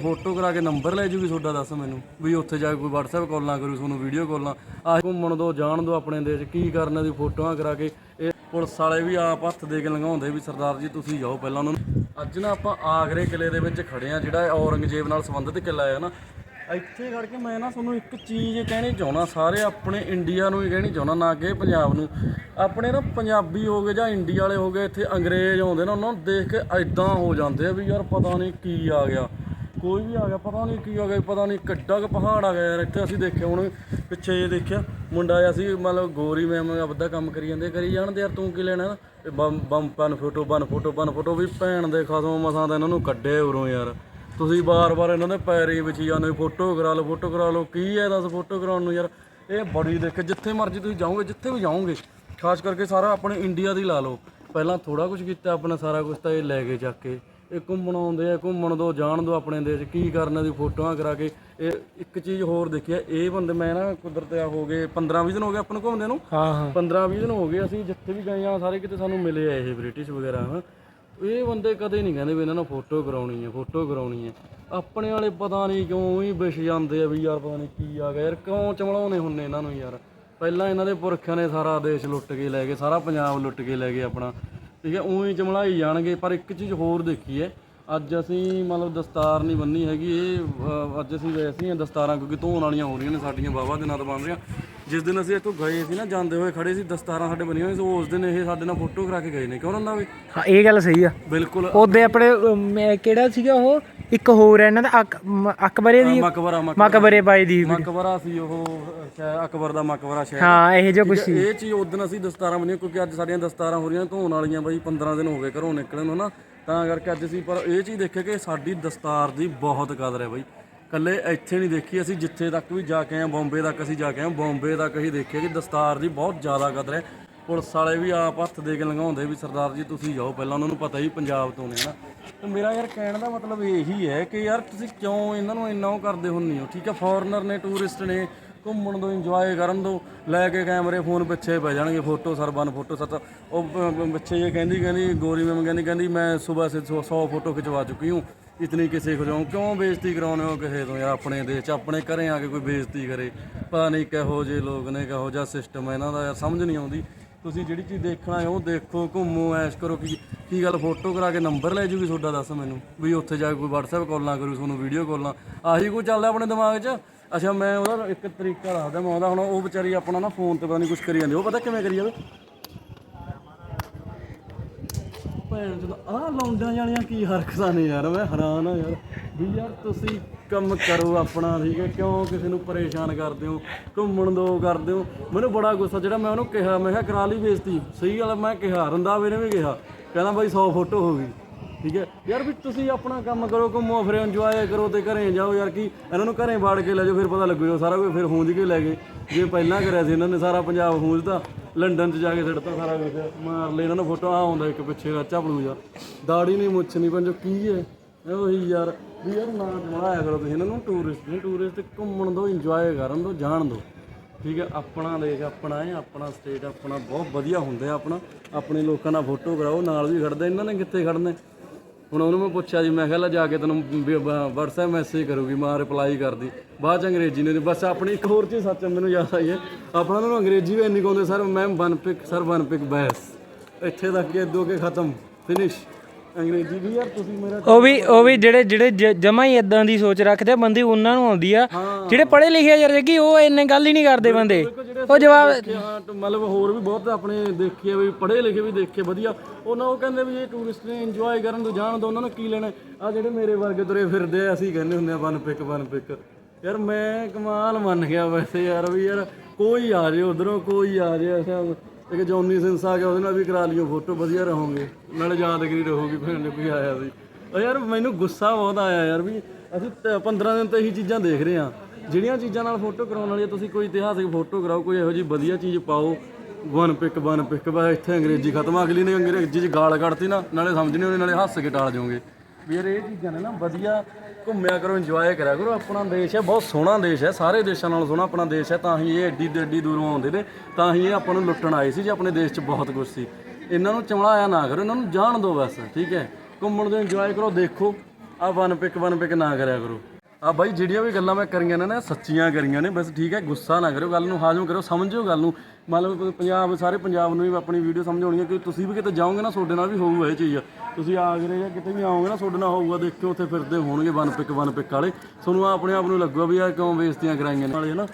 Photo ਕਰਾ ਕੇ number ਲੈ ਜੂਗੀ ਤੁਹਾਡਾ, ਦੱਸ ਮੈਨੂੰ। ਵੀ ਉੱਥੇ ਜਾ ਕੇ ਕੋਈ WhatsApp ਕਾਲ ਨਾ ਕਰੂ, ਤੁਹਾਨੂੰ ਵੀਡੀਓ ਕਾਲ ਨਾ। ਆਹ ਘੁੰਮਣ ਦੋ, ਜਾਣ ਦੋ ਆਪਣੇ ਦੇਸ਼, ਕੀ ਕਰਨ ਦੀ ਫੋਟੋਆਂ ਕਰਾ ਕੇ। ਇਹ ਪੁਲਿਸ ਵਾਲੇ ਵੀ ਆਪ ਹੱਥ ਦੇ ਕੇ ਲੰਘਾਉਂਦੇ ਵੀ, ਸਰਦਾਰ ਜੀ, ਤੁਸੀਂ ਜਾਓ ਪਹਿਲਾਂ ਉਹਨਾਂ ਨੂੰ। ਅੱਜ ਨਾ ਆਪਾਂ ਆਗਰੇ ਕਿਲੇ ਦੇ ਵਿੱਚ ਖੜੇ ਆ ਜਿਹੜਾ ਔਰੰਗਜ਼ੇਬ ਨਾਲ ਸੰਬੰਧਿਤ ਕਿਲਾ ਹੈ ਨਾ। ਇੱਥੇ ਖੜ ਕੇ ਮੈਂ ਨਾ ਤੁਹਾਨੂੰ ਇੱਕ ਚੀਜ਼ ਕਹਿਣੀ ਚਾਹੁੰਦਾ, ਸਾਰੇ ਆਪਣੇ ਇੰਡੀਆ ਨੂੰ ਹੀ ਕਹਿਣੀ ਚਾਹੁੰਦਾ, ਨਾ ਕਿ ਪੰਜਾਬ ਨੂੰ। ਆਪਣੇ ਨਾ ਪੰਜਾਬੀ ਹੋ ਗਏ ਜਾਂ ਇੰਡੀਆ ਵਾਲੇ ਹੋ ਗਏ, ਇੱਥੇ ਅੰਗਰੇਜ਼ ਆਉਂਦੇ ਨਾ, ਉਹਨਾਂ ਨੂੰ ਦੇਖ ਕੇ ਐਦਾਂ ਹੋ ਜਾਂਦੇ ਆ ਵੀ ਯਾਰ ਪਤਾ ਨਹੀਂ ਕੀ ਆ ਗਿਆ। ਕੋਈ ਵੀ ਆ ਗਿਆ, ਪਤਾ ਨਹੀਂ ਕੀ ਆ ਗਿਆ, ਪਤਾ ਨਹੀਂ ਕਿੱਡਾ ਕੁ ਪਹਾੜ ਆ ਗਿਆ ਯਾਰ, ਇੱਥੇ ਅਸੀਂ ਦੇਖਿਆ ਹੁਣ, ਪਿੱਛੇ ਜੇ ਦੇਖਿਆ, ਮੁੰਡਾ ਆਇਆ ਸੀ, ਮਤਲਬ ਗੋਰੀ ਮੈਮ ਆਪਦਾ ਕੰਮ ਕਰੀ ਜਾਂਦੇ, ਕਰੀ ਜਾਣਦੇ ਯਾਰ, ਤੂੰ ਕੀ ਲੈਣਾ? ਨਾ ਇਹ ਬੰਮ ਪਨ ਫੋਟੋ, ਬਨ ਫੋਟੋ ਬਨ ਫੋਟੋ, ਵੀ ਭੈਣ ਦੇ ਖਸਮ ਮਸਾਂ ਦਾ ਇਹਨਾਂ ਨੂੰ ਕੱਢੇ ਉਰੋਂ ਯਾਰ। ਤੁਸੀਂ ਬਾਰ-ਬਾਰ ਇਹਨਾਂ ਦੇ ਪੈਰੀ ਵਿੱਚ ਜਾਂਦੇ ਫੋਟੋ ਕਰਾ ਲਓ, ਫੋਟੋ ਕਰਾ ਲਓ, ਕੀ ਹੈ ਦੱਸ ਫੋਟੋ ਕਰਾਉਣ ਨੂੰ ਯਾਰ? ਇਹ ਬੜੀ ਦੇਖ, ਜਿੱਥੇ ਮਰਜ਼ੀ ਤੁਸੀਂ ਜਾਓਗੇ, ਜਿੱਥੇ ਵੀ ਜਾਓਗੇ, ਖਾਸ ਕਰਕੇ ਸਾਰਾ ਆਪਣੇ ਇੰਡੀਆ ਦੀ ਲਾ ਲਓ। ਪਹਿਲਾਂ ਥੋੜਾ ਕੁਝ ਕੀਤਾ, ਆਪਣਾ ਸਾਰਾ ਕੁਝ ਤਾਂ ਇਹ ਲੈ ਕੇ ਚੱਕ ਕੇ। ਇਹ ਘੁੰਮਣ ਆਉਂਦੇ ਆ ਘੁੰਮਣ ਦੋ ਜਾਣ ਦੋ ਆਪਣੇ ਦੇਸ਼ ਕੀ ਕਰਨਾ ਦੀ ਫੋਟੋਆਂ ਕਰਾ ਕੇ। ਇਹ ਇੱਕ ਚੀਜ਼ ਹੋਰ ਦੇਖਿਆ ਇਹ ਬੰਦੇ ਮੈਂ ਨਾ ਕੁਦਰਤ ਆ ਹੋ ਗਏ 15 20 ਦਿਨ ਹੋ ਗਏ ਆਪਾਂ ਨੂੰ ਘੁੰਮਦੇ ਨੂੰ। ਹਾਂ ਹਾਂ। 15 20 ਦਿਨ ਹੋ ਗਏ ਅਸੀਂ ਜਿੱਥੇ ਵੀ ਗਏ ਆ ਸਾਰੇ ਕਿਤੇ ਸਾਨੂੰ ਮਿਲੇ ਆ ਇਹ ਬ੍ਰਿਟਿਸ਼ ਵਗੈਰਾ ਹਾਂ ਇਹ ਬੰਦੇ ਕਦੇ ਨਹੀਂ ਕਹਿੰਦੇ ਵੀ ਇਹਨਾਂ ਨਾਲ ਫੋਟੋ ਕਰਾਉਣੀ ਹੈ ਫੋਟੋ ਕਰਾਉਣੀ ਹੈ ਆਪਣੇ ਵਾਲੇ ਪਤਾ ਨਹੀਂ ਕਿਉਂ ਹੀ ਵਿਛ ਜਾਂਦੇ ਆ ਵੀ ਯਾਰ ਪਤਾ ਨਹੀਂ ਕੀ ਆ ਗਿਆ। ਯਾਰ ਕਿਉਂ ਚਮਲਾਉਨੇ ਹੁੰਨੇ ਇਹਨਾਂ ਨੂੰ ਯਾਰ? ਪਹਿਲਾਂ ਇਹਨਾਂ ਦੇ ਪੁਰਖਿਆਂ ਨੇ ਸਾਰਾ ਦੇਸ਼ ਲੁੱਟ ਕੇ ਲੈ ਗਏ ਸਾਰਾ ਪੰਜਾਬ ਲੁੱਟ ਕੇ ਲੈ ਗਏ ਆਪਣਾ। ਠੀਕ ਹੈ ਉਹੀ ਚਮਲਾਈ ਜਾਣਗੇ ਪਰ ਇੱਕ ਚੀਜ਼ ਹੋਰ ਦੇਖੀ ਹੈ ਅੱਜ ਅਸੀਂ ਮਤਲਬ ਦਸਤਾਰ ਨਹੀਂ ਬੰਨੀ ਹੈਗੀ ਇਹ ਅ, ਅੱਜ ਅਸੀਂ ਵੈਸੇ ਹੀ ਹਾਂ ਦਸਤਾਰਾਂ ਕਿਉਂਕਿ ਧੋਣ ਵਾਲੀਆਂ ਹੋ ਰਹੀਆਂ ਨੇ ਸਾਡੀਆਂ ਵਾਹਵਾ ਦੇ ਨਾਲ ਬਣ ਰਹੀਆਂ। ਜਿਸ ਦਿਨ ਅਸੀਂ ਇੱਥੋਂ ਗਏ ਸੀ ਨਾ ਜਾਂਦੇ ਹੋਏ ਖੜੇ ਸੀ ਦਸਤਾਰਾਂ ਸਾਡੇ ਬਣੀਆਂ ਹੋਈਆਂ ਸੀ ਉਸ ਦਿਨ ਇਹ ਸਾਡੇ ਨਾਲ ਫੋਟੋ ਕਰਾ ਕੇ ਗਏ ਨੇ। ਕਿਉਂ ਰੰਦਾ ਵੀ ਹਾਂ ਇਹ ਗੱਲ ਸਹੀ ਆ। ਬਿਲਕੁਲ। ਉਹਦੇ ਆਪਣੇ ਅਮ, ਇਹ ਕਿਹੜਾ ਸੀਗਾ ਉਹ? ਇੱਕ ਹੋਰ ਹੈ ਇਹਨਾਂ ਦਾ ਅਕ- ਮ- ਅਕਬਰੇ ਦੀ ਮਕਬਰਾ ਮਕਬਰਾ। ਬਾਈ ਦੀ। ਮਕਬਰਾ ਸੀ ਉਹ ਸ਼ਾਇਦ ਅਕਬਰ ਦਾ ਮਕਬਰਾ ਸ਼ਾਇਦ ਹਾਂ ਇਹ ਜੋ ਕੁਛ ਸੀ। ਇਹ ਚੀਜ਼ ਉਦੋਂ ਅਸੀਂ ਦਸਤਾਰਾਂ ਬੰਨੀਆਂ ਕਿਉਂਕਿ ਅੱਜ ਸਾਡੀਆਂ ਦਸਤਾਰਾਂ ਹੋ ਰਹੀਆਂ ਧੋਣ ਵਾਲੀਆਂ ਬਾਈ 15 ਦਿਨ ਹੋ ਗਏ ਘਰੋਂ ਨਿਕਲਣ ਨੂੰ ਨਾ। ਤਾਂ ਕਰਕੇ ਅੱਜ ਅਸੀਂ ਪਰ ਇਹ ਚੀਜ਼ ਦੇਖਿਆ ਕਿ ਸਾਡੀ ਦਸਤਾਰ ਦੀ ਬਹੁਤ ਕਦਰ ਹੈ ਬਾਈ। ਕੱਲੇ ਇੱਥੇ ਨਹੀਂ ਦੇਖੀ ਅਸੀਂ, ਜਿੱਥੇ ਤੱਕ ਵੀ ਜਾ ਕੇ ਆਏ, ਬੰਬੇ ਤੱਕ ਅਸੀਂ ਜਾ ਕੇ ਆਏ। ਬੰਬੇ ਤੱਕ ਅਸੀਂ ਦੇਖਿਆ ਕਿ ਦਸਤਾਰ ਦੀ ਬਹੁਤ ਜ਼ਿਆਦਾ ਕਦਰ ਹੈ। ਪੁਲਿਸ ਵਾਲੇ ਵੀ ਆਪ ਹੱਥ ਦੇ ਕੇ ਲੰਘਾਉਂਦੇ ਵੀ, ਸਰਦਾਰ ਜੀ, ਤੁਸੀਂ ਜਾਓ ਪਹਿਲਾਂ, ਉਹਨਾਂ ਨੂੰ ਪਤਾ ਹੀ ਪੰਜਾਬ ਤੋਂ ਨੇ ਨਾ? ਤੇ ਮੇਰਾ ਯਾਰ ਕਹਿਣ ਦਾ ਮਤਲਬ ਇਹੀ ਹੈ ਕਿ ਯਾਰ ਤੁਸੀਂ ਕਿਉਂ ਇਹਨਾਂ ਨੂੰ ਇੰਨਾ ਉਹ ਕਰਦੇ ਹੁੰਨੀ ਹੋ? ਠੀਕ ਹੈ ਫੋਰਨਰ ਨੇ ਟੂਰਿਸਟ ਨੇ ਘੁੰਮਣ ਤੋਂ ਇੰਜੋਏ ਕਰਨ ਤੋਂ ਲੈ ਕੇ ਕੈਮਰੇ ਫੋਨ ਪਿੱਛੇ ਪੈ ਜਾਣਗੇ ਫੋਟੋ ਸਰਬਨ ਫੋਟੋ ਸਤ। ਉਹ ਪਿੱਛੇ ਇਹ ਕਹਿੰਦੀ ਕਹਿੰਦੀ, ਗੋਰੀ ਮੈਮ ਕਹਿੰਦੀ ਕਹਿੰਦੀ, ਮੈਂ ਸਵੇਰ ਸੇ 100 ਫੋਟੋ ਖਿਚਵਾ ਚੁੱਕੀ ਹੂੰ, ਇਤਨੀ ਕਿਸੇ ਕੋ ਜਾऊं ਕਿਉਂ ਬੇਇੱਜ਼ਤੀ ਕਰਾਉਣੇ ਹੋ ਕਿਸੇ ਤੋਂ ਯਾਰ ਆਪਣੇ ਦੇਸ਼ ਚ? ਆਪਣੇ ਘਰੇ ਆ ਕੇ ਕੋਈ ਬੇਇੱਜ਼ਤੀ ਕਰੇ। ਪਤਾ ਨਹੀਂ ਕਿਹੋ ਜਿਹੇ ਲੋਕ ਨੇ, ਕਿਹੋ ਜਿਹਾ ਸਿਸਟਮ ਹੈ ਇਹਨਾਂ ਦਾ, ਯਾਰ ਸਮਝ ਨਹੀਂ ਆਉਂਦੀ। ਤੁਸੀਂ ਜਿਹੜੀ ਚੀਜ਼ ਦੇਖਣਾ ਹੈ ਉਹ ਦੇਖੋ, ਘੁੰਮੋ, ਐਸ਼ ਕਰੋ, ਕੀ ਕੀ ਗੱਲ ਫੋਟੋ ਕਰਾ ਕੇ ਨੰਬਰ ਲੈ ਜੂਗੀ ਤੁਹਾਡਾ, ਦੱਸ ਮੈਨੂੰ। ਵੀ ਉੱਥੇ ਜਾ ਕੇ ਕੋਈ WhatsApp ਕਾਲ ਨਾ ਕਰੂ, ਤੁਹਾਨੂੰ ਵੀਡੀਓ ਕਾਲ ਨਾ। ਆਹੀ ਕੋਈ ਚੱਲਦਾ ਆਪਣੇ ਦਿਮਾਗ 'ਚ? ਅੱਛਾ, ਮੈਂ ਉਹਦਾ ਇੱਕ ਤਰੀਕਾ ਦੱਸਦਾ, ਮੈਂ ਉਹਦਾ ਹੁਣ ਉਹ ਵਿਚਾਰੀ ਆਪਣਾ ਨਾ ਫੋਨ ਤੇ ਪਤਾ ਨਹੀਂ ਕੁਝ ਕਰੀ ਜਾਂਦੀ, ਉਹ ਪਤਾ ਕਿਵੇਂ ਕਰੀ ਜਾਵੇ? ਭੈਣ ਚੋਦ ਆਹ ਲੌਂਡਾਂ ਜਾਣੀਆਂ ਕੀ ਹਰਕਤਾਂ ਨੇ ਯਾਰ, ਮੈਂ ਹੈਰਾਨ ਆ ਯਾਰ। ਵੀ ਯਾਰ ਤੁਸੀਂ ਕੰਮ ਕਰੋ ਆਪਣਾ, ਠੀਕ ਹੈ, ਕਿਉਂ ਕਿਸੇ ਨੂੰ ਪਰੇਸ਼ਾਨ ਕਰਦੇ ਹੋ, ਘੁੰਮਣ ਦੋ ਕਰਦੇ ਹੋ? ਮੈਨੂੰ ਬੜਾ ਗੁੱਸਾ, ਜਿਹੜਾ ਮੈਂ ਉਹਨੂੰ ਕਿਹਾ, ਮੈਂ ਕਿਹਾ ਕਰਾ ਲਈ ਬੇਇੱਜ਼ਤੀ, ਸਹੀ ਗੱਲ ਮੈਂ ਕਿਹਾ ਰੰਦਾਵੇ ਨੇ ਵੀ ਕਿਹਾ, ਕਹਿੰਦਾ ਬਾਈ 100 ਫੋਟੋ ਹੋ ਗਈ। ਠੀਕ ਹੈ? ਯਾਰ ਵੀ ਤੁਸੀਂ ਆਪਣਾ ਕੰਮ ਕਰੋ, ਘੁੰਮੋ, ਫਿਰੋ ਇੰਜੋਏ ਕਰੋ ਤੇ ਘਰੇ ਜਾਓ ਯਾਰ ਕੀ, ਇਹਨਾਂ ਨੂੰ ਘਰੇ ਬਾੜ ਕੇ ਲੈ ਜਾਓ, ਫਿਰ ਪਤਾ ਲੱਗੂ ਸਾਰਾ ਕੁਝ, ਫਿਰ ਹੂੰਜ ਕੇ ਲੈ ਗਏ। ਜੇ ਪਹਿਲਾਂ ਕਰਿਆ ਸੀ ਇਹਨਾਂ ਨੇ ਸਾਰਾ ਪੰਜਾਬ ਹੂੰਜਦਾ, ਲੰਡਨ 'ਚ ਜਾ ਕੇ ਸਿੱਟਤਾ ਸਾਰਾ ਕੁਝ, ਮਾਰ ਲੈ ਇਹਨਾਂ ਨੂੰ ਫੋਟੋ ਆ ਆਉਂਦਾ ਇੱਕ ਪਿੱਛੇ ਦਾ ਝਾਪੜੂ ਯਾਰ ਦਾੜੀ ਨਹੀਂ ਮੁੱਛ ਨਹੀਂ, ਪੰਜੋ ਕੀ ਹੈ? ਉਹੀ ਯਾਰ, ਵੀ ਯਾਰ ਨਾ ਜਮਾਇਆ ਕਰੋ ਤੁਸੀਂ ਇਹਨਾਂ ਨੂੰ ਟੂਰਿਸਟ ਨਹੀਂ ਟੂਰਿਸਟ ਘੁੰਮਣ ਦੋ ਇੰਜੋਏ ਕਰਨ ਦੋ, ਜਾਣ ਦੋ। ਠੀਕ ਹੈ, ਆਪਣਾ ਦੇਸ਼ ਆਪਣਾ ਹੈ, ਆਪਣਾ ਸਟੇਟ ਆਪਣਾ, ਬਹੁਤ ਵਧੀਆ ਹੁੰਦਾ ਆਪਣਾ। ਆਪਣੇ ਲੋਕਾਂ ਨਾਲ ਫੋਟੋ ਕਰਾਓ, ਨਾਲ ਵੀ ਖੜਦੇ ਇਹਨਾਂ ਨੇ ਕਿੱਥੇ ਖੜਨੇ ਹੁਣ ਉਹਨੂੰ ਮੈਂ ਪੁੱਛਿਆ ਜੀ, ਮੈਂ ਕਿਹਾ, ਲੈ ਜਾ ਕੇ ਤੈਨੂੰ WhatsApp ਮੈਸੇਜ ਕਰੂਗੀ, ਮਾਂ ਰਿਪਲਾਈ ਕਰਦੀ। ਬਾਅਦ ਚ ਅੰਗਰੇਜ਼ੀ ਨੇ ਬਸ ਆਪਣੀ ਇੱਕ ਹੋਰ ਚੀਜ਼ ਸੱਚ ਮੈਨੂੰ ਯਾਦ ਆਈ ਹੈ। ਆਪਣਾ ਨੂੰ ਅੰਗਰੇਜ਼ੀ ਵੀ ਇੰਨੀ ਕਹਿੰਦੇ sir ma'am one pick sir one pick ਬੈਸ। ਇੱਥੇ ਤੱਕ ਕਿ ਦੋ ਕੇ ਖਤਮ ਫਿਨਿਸ਼ ਅੰਗਰੇਜ਼ੀ ਵੀ ਯਾਰ ਤੁਸੀਂ ਮੇਰਾ ਉਹ ਵੀ ਉਹ ਵੀ ਜਿਹੜੇ ਜਿਹੜੇ ਜਮਾ ਹੀ ਇਦਾਂ ਦੀ ਸੋਚ ਰੱਖਦੇ ਆ ਬੰਦੇ ਉਹਨਾਂ ਨੂੰ ਆਉਂਦੀ ਆ। ਜਿਹੜੇ ਪੜ੍ਹੇ ਲਿਖੇ ਆ ਯਾਰ ਜੱਗੀ ਉਹ ਇੰਨੇ ਗੱਲ ਹੀ ਨਹੀਂ ਕਰਦੇ ਬੰਦੇ। ਉਹ ਜਵਾਬ ਹਾਂ ਮਤਲਬ ਹੋਰ ਵੀ ਬਹੁਤ ਆਪਣੇ ਦੇਖੇ ਆ ਵੀ ਪੜ੍ਹੇ ਲਿਖੇ ਵੀ ਦੇਖੇ ਵਧੀਆ। ਉਹਨਾਂ ਉਹ ਕਹਿੰਦੇ ਵੀ ਇਹ ਟੂਰਿਸਟ ਨੇ ਇੰਜੋਏ ਕਰਨ ਤੋਂ ਜਾਣ ਦੋ ਉਹਨਾਂ ਨੂੰ ਕੀ ਲੈਣਾ ਆ ਜਿਹੜੇ ਮੇਰੇ ਵਰਗੇ ਤੁਰੇ ਫਿਰਦੇ ਆ ਅਸੀਂ ਕਹਿੰਦੇ ਹੁੰਦੇ ਆ ਵਨ ਪਿਕ ਵਨ ਪਿਕ ਯਾਰ ਮੈਂ ਕਮਾਲ ਮੰਨ ਗਿਆ ਵੈਸੇ ਯਾਰ ਵੀ ਯਾਰ ਕੋਈ ਆ ਜੇ ਉਧਰੋਂ ਕੋਈ ਆ ਜੇ ਅਸਾਂ ਇੱਕ ਜੌਨੀ ਸਿੰਸ ਆ ਗਿਆ ਉਹਦੇ ਨਾਲ ਵੀ ਕਰਾ ਲਿਓ ਫੋਟੋ ਵਧੀਆ ਰਹੋਗੇ। ਨਾਲੇ ਯਾਦਗਰੀ ਰਹੋਗੀ ਫਿਰ ਜੇ ਕੋਈ ਆਇਆ ਸੀ। ਉਹ ਯਾਰ ਮੈਨੂੰ ਗੁੱਸਾ ਬਹੁਤ ਆਇਆ ਯਾਰ ਵੀ ਅਸੀਂ ਤ- 15 ਦਿਨ ਤੋਂ ਇਹੀ ਚੀਜ਼ਾਂ ਦੇਖ ਰਹੇ ਆ ਜਿਹੜੀਆਂ ਚੀਜ਼ਾਂ ਨਾਲ ਫੋਟੋ ਕਰਾਉਣ ਵਾਲੀਆਂ ਤੁਸੀਂ ਕੋਈ ਇਤਿਹਾਸਿਕ ਫੋਟੋ ਕਰਾਓ ਕੋਈ ਇਹੋ ਜਿਹੀ ਵਧੀਆ ਚੀਜ਼ ਪਾਓ। ਵਨ ਪਿਕ ਵਨ ਪਿਕ ਬਸ ਇੱਥੇ ਅੰਗਰੇਜ਼ੀ ਖਤਮ ਅਗਲੀ ਨੇ ਅੰਗਰੇਜ਼ੀ ਚ ਗਾਲ ਕੱਢਤੀ ਨਾ ਨਾਲੇ ਸਮਝ ਨਹੀਂ ਆਉਣੀ ਨਾਲੇ ਹੱਸ ਕੇ ਟਾਲ ਜਾਓਗੇ ਵੀ ਯਾਰ ਇਹ ਚੀਜ਼ਾਂ ਨੇ ਨਾ ਵਧੀਆ ਘੁੰਮਿਆ ਕਰੋ ਇੰਜੋਏ ਕਰਿਆ ਕਰੋ। ਆਪਣਾ ਦੇਸ਼ ਹੈ, ਬਹੁਤ ਸੋਹਣਾ ਦੇਸ਼ ਹੈ। ਸਾਰੇ ਦੇਸ਼ਾਂ ਨਾਲੋਂ ਸੋਹਣਾ ਆਪਣਾ ਦੇਸ਼ ਹੈ। ਤਾਂ ਹੀ ਇਹ ਐਡੀ ਤੋਂ ਐਡੀ ਦੂਰੋਂ ਆਉਂਦੇ ਨੇ, ਤਾਂ ਹੀ ਇਹ ਆਪਾਂ ਨੂੰ ਲੁੱਟਣ ਆਏ ਸੀ ਜੇ ਆਪਣੇ ਦੇਸ਼ 'ਚ ਬਹੁਤ ਕੁਝ ਸੀ। ਇਹਨਾਂ ਨੂੰ ਚਮਲਾਇਆ ਨਾ ਕਰੋ, ਇਹਨਾਂ ਨੂੰ ਜਾਣ ਦਿਓ ਬਸ, ਠੀਕ ਹੈ? ਘੁੰਮਣ ਦੇ ਇੰਜੋਏ ਕਰੋ, ਦੇਖੋ। ਆ ਵਨ ਪਿਕ ਵਨ ਪਿਕ ਨਾ ਕਰਿਆ ਕਰੋ। ਆ ਬਾਈ, ਜਿਹੜੀਆਂ ਵੀ ਗੱਲਾਂ ਮੈਂ ਕਰੀਆਂ ਨੇ ਨਾ, ਸੱਚੀਆਂ ਕਰੀਆਂ ਨੇ, ਬਸ ਠੀਕ ਹੈ, ਗੁੱਸਾ ਨਾ ਕਰਿਓ ਗੱਲ ਨੂੰ ਹਾਜ਼ਮ ਕਰੋ, ਸਮਝਿਓ ਗੱਲ ਨੂੰ। ਮਤਲਬ ਪੰਜਾਬ, ਸਾਰੇ ਪੰਜਾਬ ਨੂੰ ਵੀ ਆਪਣੀ ਵੀਡੀਓ ਸਮਝਾਉਣੀ ਹੈ ਕਿ ਤੁਸੀਂ ਵੀ ਕਿਤੇ ਜਾਓਗੇ ਨਾ, ਤੁਹਾਡੇ ਨਾਲ ਵੀ ਹੋਊਗਾ ਇਹ ਚੀਜ਼। ਤੁਸੀਂ ਆਗਰੇ ਜਾਂ ਕਿਤੇ ਵੀ ਆਓਗੇ ਨਾ, ਤੁਹਾਡੇ ਨਾਲ ਹੋਊਗਾ, ਦੇਖਿਓ, ਉੱਥੇ ਫਿਰਦੇ ਹੋਣਗੇ ਵਨ ਪਿਕ ਵਨ ਪਿਕ ਵਾਲੇ। ਤੁਹਾਨੂੰ ਆਪਣੇ ਆਪ ਨੂੰ ਲੱਗੂਗਾ ਵੀ ਆ ਕਿਉਂ ਬੇਇੱਜ਼ਤੀਆਂ ਕਰਾਈਆਂ ਨੇ। ਵਾਲੇ ਹਨਾ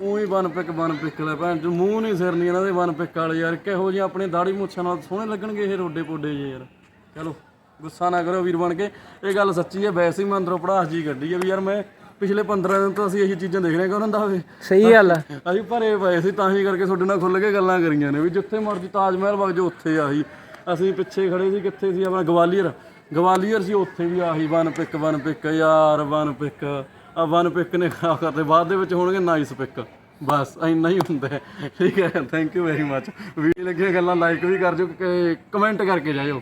ਉਹੀ ਵਨ ਪਿਕ ਵਨ ਪਿਕ ਵਾਲੇ, ਭੈਣ ਚੋ ਮੂੰਹ ਨਹੀਂ ਸਿਰ ਨਹੀਂ ਇਹਨਾਂ ਦੇ ਵਨ ਪਿਕ ਵਾਲੇ ਯਾਰ, ਕਿਹੋ ਜਿਹੇ ਆਪਣੇ ਦਾੜੀ ਮੁੱਛਾਂ ਨਾਲ ਸੋਹਣੇ ਲੱਗਣਗੇ ਇਹ ਰੋਡੇ ਪੋਡੇ ਜੇ ਯਾਰ। ਚਲੋ। ਗੁੱਸਾ ਨਾ ਕਰੋ ਵੀਰ ਬਣ ਕੇ। ਇਹ ਗੱਲ ਸੱਚੀ ਹੈ ਵੈਸੇ ਹੀ ਮੈਂ ਅੰਦਰੋਂ ਪੜਾਸ ਜੀ ਕੱਢੀ ਹੈ ਵੀ ਯਾਰ ਮੈਂ ਪਿਛਲੇ 15 ਦਿਨ ਤੋਂ ਅਸੀਂ ਇਹੀ ਚੀਜ਼ਾਂ ਦੇਖ ਰਹੇ ਹਾਂ ਦਾ ਹੋਵੇ ਸਹੀ ਗੱਲ ਆ। ਅਸੀਂ ਭਰੇ ਪਏ ਸੀ ਤਾਂ ਹੀ ਕਰਕੇ ਤੁਹਾਡੇ ਨਾਲ ਖੁੱਲ ਕੇ ਗੱਲਾਂ ਕਰੀਆਂ ਨੇ ਵੀ ਜਿੱਥੇ ਮਰਜ਼ੀ ਤਾਜ ਮਹਿਲ ਵਗ ਜੋ ਉੱਥੇ ਆਹੀ। ਅਸੀਂ ਪਿੱਛੇ ਖੜੇ ਸੀ ਕਿੱਥੇ ਸੀ? ਆਪਣਾ ਗਵਾਲੀਅਰ। ਗਵਾਲੀਅਰ ਸੀ ਉੱਥੇ ਵੀ ਆਹੀ ਵਨ ਪਿਕ ਵਨ ਪਿਕ ਯਾਰ ਵਨ ਪਿਕ। ਆ ਵਨ ਪਿਕ ਨੇ ਖਾ ਕਰਦੇ ਬਾਅਦ ਦੇ ਵਿੱਚ ਹੋਣਗੇ ਨਾਈਸ ਪਿਕ। ਬਸ ਇੰਨਾ ਹੀ ਹੁੰਦਾ ਹੈ। ਠੀਕ ਹੈ thank you very much video ਲੱਗੀਆਂ ਗੱਲਾਂ ਲਾਈਕ ਵੀ ਕਰ ਜੋ ਕਮੈਂਟ ਕਰਕੇ ਜਾਇਓ।